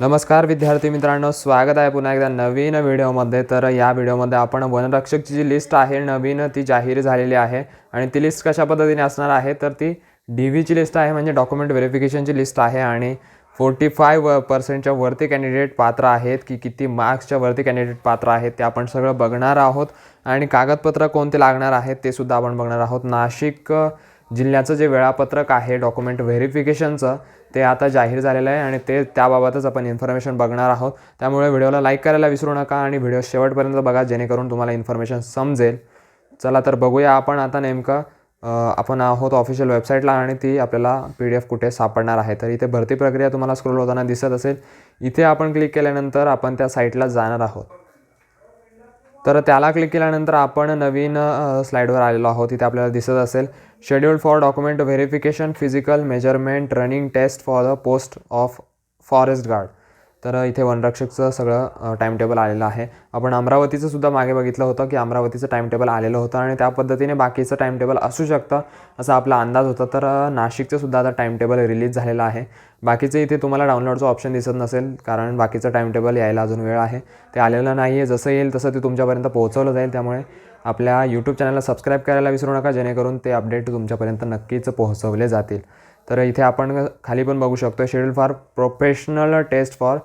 नमस्कार विद्यार्थी मित्रांनो स्वागत आहे पुन्हा एकदा नवीन व्हिडिओमध्ये. तर या व्हिडिओमध्ये आपण वनरक्षकची जी लिस्ट आहे नवीन ती जाहीर झालेली आहे आणि ती लिस्ट कशा पद्धतीने असणार आहे तर ती डी व्हीची लिस्ट आहे म्हणजे डॉक्युमेंट व्हेरिफिकेशनची लिस्ट आहे आणि फोर्टी फाय व पर्सेंटच्या वरती कॅन्डिडेट पात्र आहेत की किती मार्क्सच्या वरती कॅन्डिडेट पात्र आहेत ते आपण सगळं बघणार आहोत. आणि कागदपत्र कोणते लागणार आहेत ते सुद्धा आपण बघणार आहोत. नाशिक जिल्ह्याचं जे वेळापत्रक आहे डॉक्युमेंट व्हेरिफिकेशनचं ते आता जाहीर झालेलं आहे आणि ते त्याबाबतच आपण इन्फॉर्मेशन बघणार आहोत. त्यामुळे व्हिडिओला लाईक करायला विसरू नका आणि व्हिडिओ शेवटपर्यंत बघा जेणेकरून तुम्हाला इन्फॉर्मेशन समजेल. चला तर बघूया आपण आता नेमकं आपण आहोत ऑफिशियल वेबसाईटला आणि ती आपल्याला पी डी एफ कुठे सापडणार आहे. तर इथे भरती प्रक्रिया तुम्हाला स्क्रोल होताना दिसत असेल. इथे आपण क्लिक केल्यानंतर आपण त्या साईटला जाणार आहोत. तर त्याला क्लिक केल्यानंतर आपण नवीन स्लाईडवर आलेलो आहोत. तिथे आपल्याला दिसत असेल schedule for document verification physical measurement running test for the post of forest guard तर इथे वनरक्षकचं सगळं टाईम टेबल आलेलं आहे. आपण अमरावतीचं सुद्धा मागे बघितलं होतं की अमरावतीचं टाईम टेबल आलेलं होतं आणि त्या पद्धतीने बाकीचं टाईम टेबल असू शकतं असा आपला अंदाज होता. तर नाशिकचं सुद्धा आता टाईम टेबल रिलीज झालेलं आहे. बाकीचं इथे तुम्हाला डाउनलोडचं ऑप्शन दिसत नसेल कारण बाकीचं टाईम टेबल यायला अजून वेळ आहे. ते आलेलं नाही आहे जसं येईल तसं ते तुमच्यापर्यंत पोहोचवलं जाईल. त्यामुळे आपल्या यूट्यूब चॅनलला सबस्क्राईब करायला विसरू नका. जेणेकरून ते अपडेट तुमच्यापर्यंत नक्कीच पोहोचवले जातील. तर इथे आपण खाली पण बघू शकतो schedule for professional test for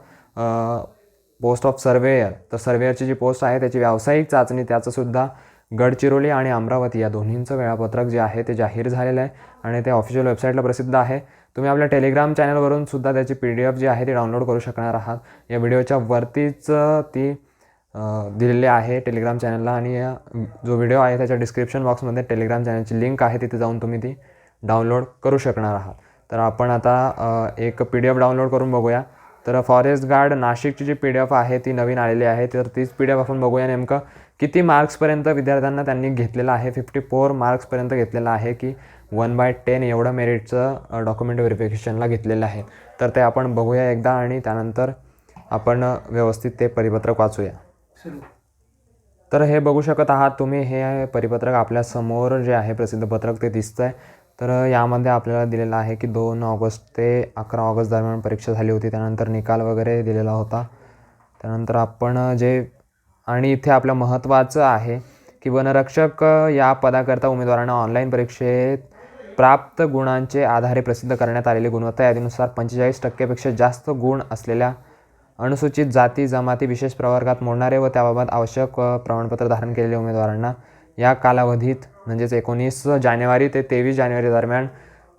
post of surveyor तर सर्वेयरची जी पोस्ट आहे त्याची व्यावसायिक चाचणी त्याचंसुद्धा गडचिरोली आणि अमरावती या दोन्हींचं वेळापत्रक जे आहे ते जाहीर झालेलं आहे आणि ते ऑफिशियल वेबसाईटला प्रसिद्ध आहे. तुम्ही आपल्या टेलिग्राम चॅनलवरून सुद्धा त्याची पी डी एफ जी आहे ती डाउनलोड करू शकणार आहात. या व्हिडिओच्या वरतीच ती दिलेली आहे टेलिग्राम चॅनलला आणि या जो व्हिडिओ आहे त्याच्या डिस्क्रिप्शन बॉक्समध्ये टेलिग्राम चॅनलची लिंक आहे तिथे जाऊन तुम्ही ती डाउनलोड करू शकणार आहात. तर आपण आता एक पी डी एफ डाउनलोड करून बघूया. तर फॉरेस्ट गार्ड नाशिकची जी पी डी एफ आहे ती नवीन आलेली आहे. तर तीच पी डी एफ आपण बघूया नेमकं किती मार्क्सपर्यंत विद्यार्थ्यांना त्यांनी घेतलेलं आहे फिफ्टी फोर मार्क्सपर्यंत घेतलेलं आहे की वन बाय टेन एवढं मेरिटचं डॉक्युमेंट व्हेरिफिकेशनला घेतलेलं आहे. तर ते आपण बघूया एकदा आणि त्यानंतर आपण व्यवस्थित ते परिपत्रक वाचूया. तर हे बघू शकत आहात तुम्ही हे परिपत्रक आपल्यासमोर जे आहे प्रसिद्ध पत्रक ते दिसतं आहे तर यामध्ये आपल्याला दिलेलं आहे की दोन ऑगस्ट ते अकरा ऑगस्ट दरम्यान परीक्षा झाली होती त्यानंतर निकाल वगैरे दिलेला होता. त्यानंतर आपण जे आणि इथे आपलं महत्त्वाचं आहे की वनरक्षक या पदाकरता उमेदवारांना ऑनलाईन परीक्षेत प्राप्त गुणांचे आधारे प्रसिद्ध करण्यात आलेली गुणवत्ता यादीनुसार पंचेचाळीस टक्केपेक्षा जास्त गुण असलेल्या अनुसूचित जाती जमाती विशेष प्रवर्गात मोडणारे व त्याबाबत आवश्यक प्रमाणपत्र धारण केलेल्या उमेदवारांना या कालावधीत म्हणजेच एकोणीस जानेवारी ते तेवीस जानेवारी दरम्यान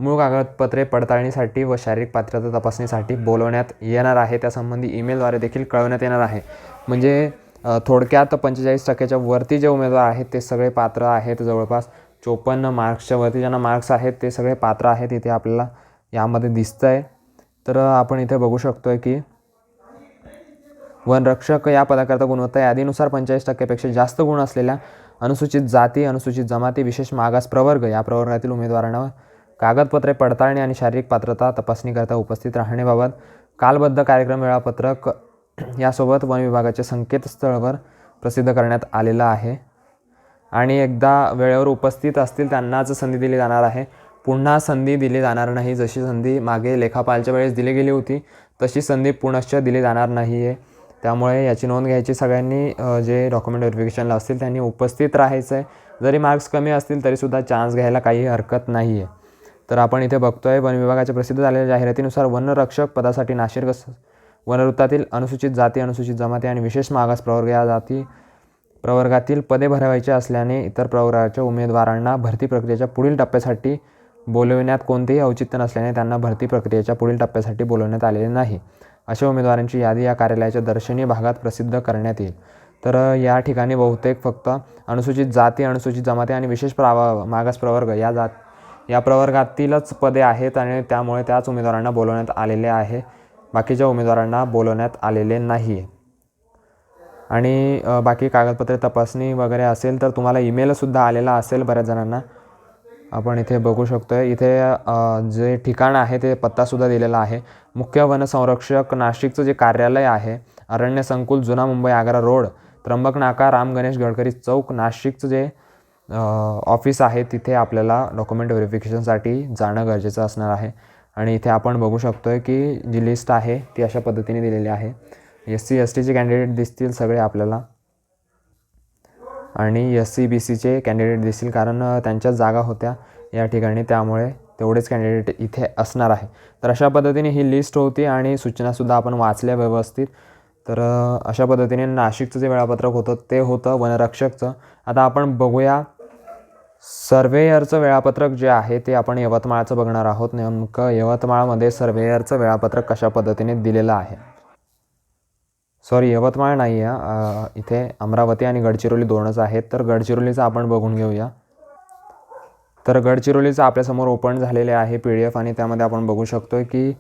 मूळ कागदपत्रे पडताळणीसाठी व शारीरिक पात्रता तपासणीसाठी बोलवण्यात येणार आहे. त्यासंबंधी ईमेलद्वारे देखील कळवण्यात येणार आहे. म्हणजे थोडक्यात पंचेचाळीस टक्क्याच्या वरती जे उमेदवार आहेत ते सगळे पात्र आहेत. जवळपास चोपन्न मार्क्सच्या वरती ज्यांना मार्क्स आहेत ते सगळे पात्र आहेत. इथे आपल्याला यामध्ये दिसतं आहे तर आपण इथे बघू शकतो आहे की वनरक्षक या पदाकरता गुणवत्ता यादीनुसार पंचेचाळीस टक्क्यापेक्षा जास्त गुण असलेल्या अनुसूचित जाती अनुसूचित जमाती विशेष मागास प्रवर्ग या प्रवर्गातील उमेदवारांना कागदपत्रे पडताळणी आणि शारीरिक पात्रता तपासणीकरता उपस्थित राहण्याबाबत कालबद्ध कार्यक्रम वेळापत्रक यासोबत वन विभागाच्या संकेतस्थळावर प्रसिद्ध करण्यात आलेलं आहे. आणि एकदा वेळेवर उपस्थित असतील त्यांनाच संधी दिली जाणार आहे. पुन्हा संधी दिली जाणार नाही. जशी संधी मागे लेखापालच्या वेळेस दिली गेली होती तशी संधी पुनश्च दिली जाणार नाही आहे त्यामुळे याची नोंद घ्यायची. सगळ्यांनी जे डॉक्युमेंट व्हेरिफिकेशनला असतील त्यांनी उपस्थित राहायचं आहे जरी मार्क्स कमी असतील तरीसुद्धा चान्स घ्यायला काही हरकत नाही आहे तर आपण इथे बघतो आहे वन विभागाच्या प्रसिद्ध झालेल्या जाहिरातीनुसार वनरक्षक पदासाठी नाशिक वनवृत्तातील अनुसूचित जाती अनुसूचित जमाती आणि विशेष मागास प्रवर्ग या जाती प्रवर्गातील पदे भरावायची असल्याने इतर प्रवर्गाच्या उमेदवारांना भरती प्रक्रियेच्या पुढील टप्प्यासाठी बोलविण्यात कोणतेही औचित्य नसल्याने त्यांना भरती प्रक्रियेच्या पुढील टप्प्यासाठी बोलवण्यात आलेले नाही. अशा उमेदवारांची यादी या कार्यालयाच्या दर्शनीय भागात प्रसिद्ध करण्यात येईल. तर या ठिकाणी बहुतेक फक्त अनुसूचित जाती अनुसूचित जमाती आणि विशेष प्रावा मागास प्रवर्ग या जात या प्रवर्गातीलच पदे आहेत आणि त्यामुळे त्याच उमेदवारांना बोलवण्यात आलेले आहे. बाकीच्या उमेदवारांना बोलवण्यात आलेले नाही. आणि बाकी कागदपत्रे तपासणी वगैरे असेल तर तुम्हाला ईमेलसुद्धा आलेला असेल बऱ्याच जणांना. आपण इथे बघू शकतो आहे इथे जे ठिकाण आहे ते पत्तासुद्धा दिलेला आहे. मुख्य वनसंरक्षक नाशिकचं जे कार्यालय आहे अरण्य संकुल जुना मुंबई आग्रा रोड त्र्यंबक नाका राम गणेश गडकरी चौक नाशिकचं जे ऑफिस आहे तिथे आपल्याला डॉक्युमेंट व्हेरिफिकेशनसाठी जाणं गरजेचं असणार आहे. आणि इथे आपण बघू शकतो आहे की जी लिस्ट आहे ती अशा पद्धतीने दिलेली आहे. एस सी एस टीचे कॅन्डिडेट दिसतील सगळे आपल्याला. आणि एस सी बी सीचे कॅन्डिडेट दिसतील कारण त्यांच्या त्यांच्याच जागा होत्या या ठिकाणी. त्यामुळे तेवढेच कॅन्डिडेट इथे असणार आहे. तर अशा पद्धतीने ही लिस्ट होती आणि सूचनासुद्धा आपण वाचल्या व्यवस्थित. तर अशा पद्धतीने नाशिकचं जे वेळापत्रक होतं ते होतं वनरक्षकचं. आता आपण बघूया सर्वेयरचं वेळापत्रक जे आहे ते आपण यवतमाळचं बघणार आहोत. नेमकं यवतमाळमध्ये सर्वेयरचं वेळापत्रक कशा पद्धतीने दिलेलं आहे? सॉरी यवतमाळ नाही आहे. इथे अमरावती आणि गडचिरोली दोनच आहेत. तर गडचिरोलीचं आपण बघून घेऊया. तर गडचिरोलीचं आपल्यासमोर ओपन झालेले आहे पी डी एफ आणि त्यामध्ये आपण बघू शकतो आहे की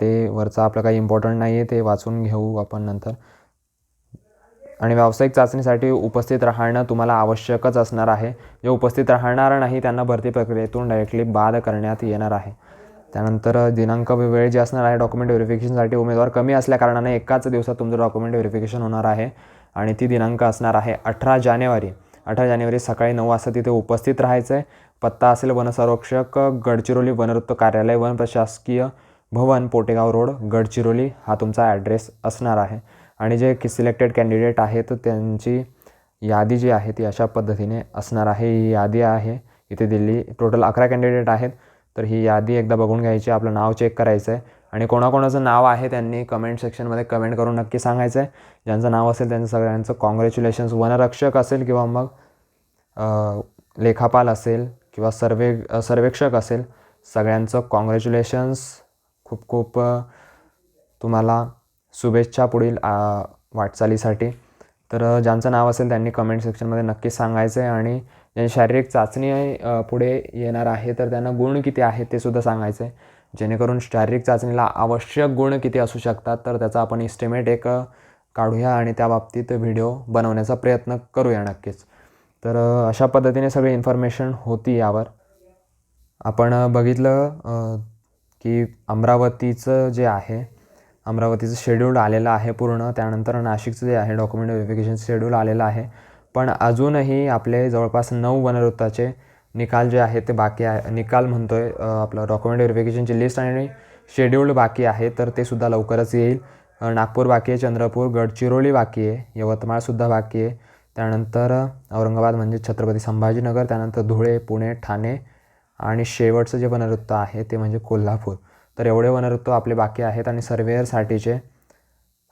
ते वरचं आपलं काही इम्पॉर्टंट नाही आहे ते वाचून घेऊ आपण नंतर. आणि व्यावसायिक चाचणीसाठी उपस्थित राहणं तुम्हाला आवश्यकच असणार आहे. जे उपस्थित राहणार नाही त्यांना भरती प्रक्रियेतून डायरेक्टली बाद करण्यात येणार आहे. त्यानंतर दिनांक वेळ जे असणार आहे डॉक्युमेंट व्हेरिफिकेशनसाठी उमेदवार कमी असल्याकारणाने एकाच दिवसात तुमचं डॉक्युमेंट व्हेरिफिकेशन होणार आहे. आणि ती दिनांक असणार आहे अठरा जानेवारी. अठरा जानेवारी सकाळी नऊ वाजता तिथे उपस्थित राहायचं आहे पत्ता असेल वनसंरक्षक गडचिरोली वनवृत्त कार्यालय वन प्रशासकीय भवन पोटेगाव रोड गडचिरोली हा तुमचा ॲड्रेस असणार आहे. आणि जे की सिलेक्टेड कॅन्डिडेट आहेत त्यांची यादी जी आहे ती अशा पद्धतीने असणार आहे. ही यादी आहे. इथे दिल्ली टोटल अकरा कॅन्डिडेट आहेत. तर ही यादी एकदा बघून घ्यायची आपलं नाव चेक करायचं आहे आणि कोणाकोणाचं नाव आहे त्यांनी कमेंट सेक्शनमध्ये कमेंट करून नक्की सांगायचं आहे ज्यांचं नाव असेल त्यांचं सगळ्यांचं कॉंग्रॅच्युलेशन्स वनरक्षक असेल किंवा मग लेखापाल असेल किंवा सर्वे सर्वेक्षक असेल सगळ्यांचं कॉंग्रॅच्युलेशन्स खूप खूप तुम्हाला शुभेच्छा पुढील वाटचालीसाठी. तर ज्यांचं नाव असेल त्यांनी कमेंट सेक्शनमध्ये नक्कीच सांगायचं आहे आणि ज्यांची शारीरिक चाचणी पुढे येणार आहे तर त्यांना गुण किती आहेत ते सुद्धा सांगायचं आहे जेणेकरून शारीरिक चाचणीला आवश्यक गुण किती असू शकतात तर त्याचा आपण इस्टिमेट एक काढूया आणि त्या बाबतीत व्हिडिओ बनवण्याचा प्रयत्न करूया नक्कीच. तर अशा पद्धतीने सगळी इन्फॉर्मेशन होती यावर. आपण बघितलं की अमरावतीचं जे आहे अमरावतीचं शेड्यूल आलेलं आहे पूर्ण त्यानंतर नाशिकचं जे आहे डॉक्युमेंट व्हेरिफिकेशन शेड्यूल आलेलं आहे. पण अजूनही आपले जवळपास नऊ वनवृत्ताचे निकाल जे आहेत ते बाकी आहे. निकाल म्हणतो आहे आपलं डॉक्युमेंट व्हेरिफिकेशनची लिस्ट आणि शेड्यूल्ड बाकी आहे तर ते सुद्धा लवकरच येईल. नागपूर बाकी आहे चंद्रपूर गडचिरोली बाकी आहे यवतमाळसुद्धा बाकी आहे. त्यानंतर औरंगाबाद म्हणजे छत्रपती संभाजीनगर त्यानंतर धुळे पुणे ठाणे आणि शेवटचं जे वनवृत्त आहे ते म्हणजे कोल्हापूर. तर एवढे वनवृत्त आपले बाकी आहेत आणि सर्वेअरसाठीचे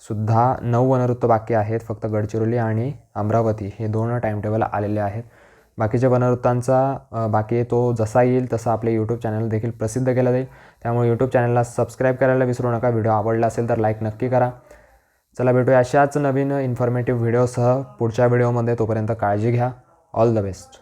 सुद्धा नऊ वनवृत्त बाकी आहेत फक्त गडचिरोली आणि अमरावती हे दोन टाईमटेबल आलेले आहेत. बाकीच्या वनवृत्तांचा बाकी तो जसा येईल तसा आपले यूट्यूब चॅनल देखील प्रसिद्ध केला जाईल. त्यामुळे यूट्यूब चॅनलला सबस्क्राईब करायला विसरू नका. व्हिडिओ आवडला असेल तर लाईक नक्की करा. चला भेटूया अशाच नवीन इन्फॉर्मेटिव्ह व्हिडिओसह पुढच्या व्हिडिओमध्ये तोपर्यंत काळजी घ्या. All the best